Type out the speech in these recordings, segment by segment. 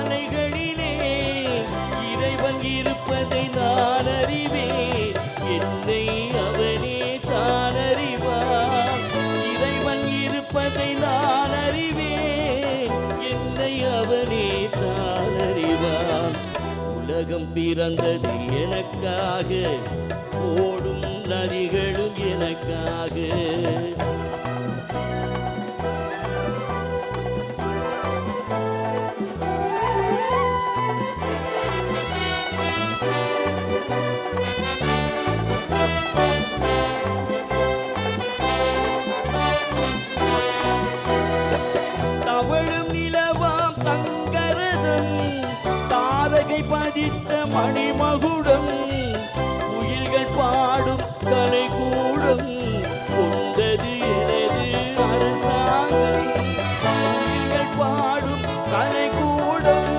தவழும் இறைவன் இருப்பதை நான் அறிவேன் என்னை அவனே தான் அறிவான் இறைவன் இருப்பதை நான் அறிவேன் என்னை அவனே தான் அறிவான் உலகம் பிறந்தது எனக்காக ஓடும் நதிகளும் எனக்காக. கூடம். குயில்கள் பாடும் கலை கூடம். கொண்டது எனது அரசாங்கம். குயில்கள் பாடும் கலை கூடம்.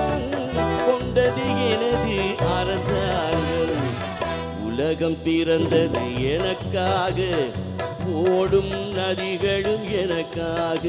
கொண்டது எனது அரசாங்கம். உலகம் பிறந்தது எனக்காக ஓடும் நதிகளும் எனக்காக.